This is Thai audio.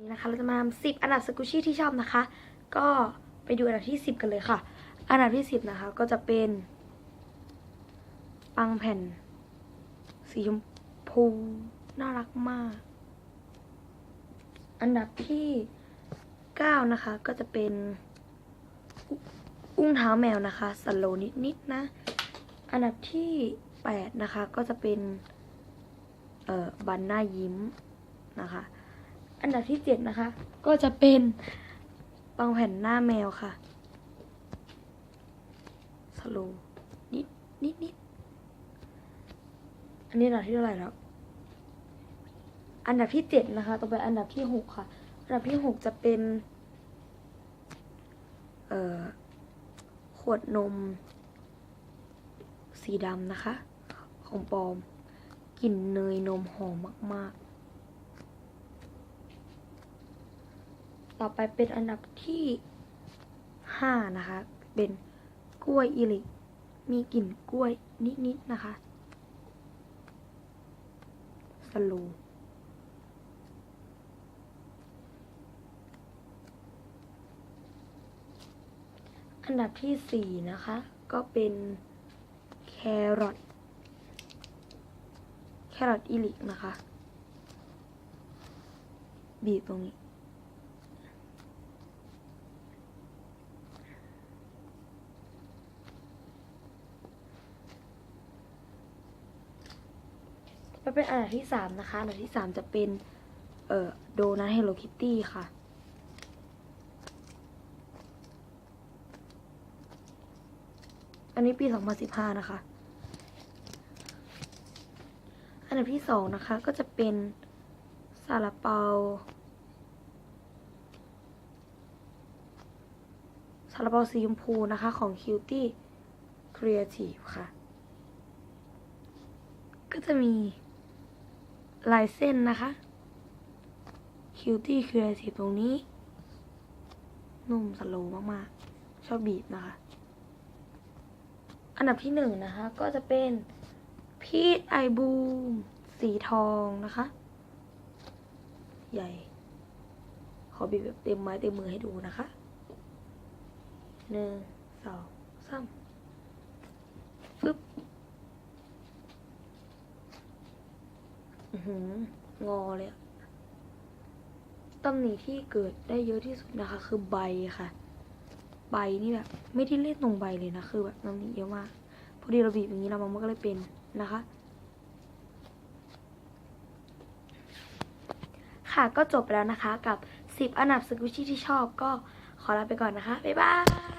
นี่นะคะเราจะมาทำสิบอันดับสกุชี่ที่ชอบนะคะ ก็ไปดูอันดับที่สิบกันเลยค่ะ อันดับที่สิบนะคะ ก็จะเป็น ปังแผ่น สีชมพูน่ารักมาก อันดับที่เก้านะคะ ก็จะเป็น อุ้งเท้าแมวนะคะสโลนิดๆนนะ อันดับที่แปดนะคะ ก็จะเป็น เอ่อบันหน้ายิ้มนะคะ อันดับที่เจ็ดนะคะ ก็จะเป็นปังแผ่นหน้าแมวค่ะสโลว์นิดนิดนิดอันนี้อันดับที่เท่าไหร่แล้ว อันดับที่เจ็ดนะคะ ต่อไปอันดับที่หกค่ะ อันดับที่หกจะเป็น เอ่อ ขวดนม สีดำนะคะ ของปลอม กลิ่นเนยนมหอมมาก ๆ ต่อไปเป็นอันดับที่ห้านะคะ เป็นกล้วยอิลิกมีกลิ่นกล้วยนิดๆนะคะสโลูอันดับที่สี่นะคะ ก็เป็นแครอทแครอทอิลิกนะคะ บีบตรงนี้ ไปเป็นอันดับที่สามนะคะ อันดับที่สามจะเป็น เอ่อ โดนัทเฮลโลคิตตี้ค่ะ อันนี้ปี 2015 นะคะ อันดับที่สองนะคะ ก็จะเป็นซาลาเปาซาลาเปาสีชมพูนะคะของ Cutie Creative ค่ะ ก็จะมี ลายเส้นนะคะ Cutie Creative ตรงนี้ นุ่มสโลมากๆ ชอบบีบนะคะ อันดับที่หนึ่งนะคะ ก็จะเป็นพีทไอบูมสีทองนะคะ ใหญ่ ขอบีบแบบเต็มไม้เต็มมือให้ดูนะคะหนึ่งสองสามฟึบอือ หืองอเลยตำหนิที่เกิดได้เยอะที่สุดนะคะ คือใบค่ะ ใบนี่แบบไม่ได้เล่นตรงใบเลยนะคือแบบตำหนิเยอะมากพอดีเราบีบอย่างนี้แล้วมันก็เลยเป็นนะคะค่ะก็จบไปแล้วนะคะกับ 10 อันดับสกุชี่ที่ชอบก็ขอลาไปก่อนนะคะ บ๊ายบาย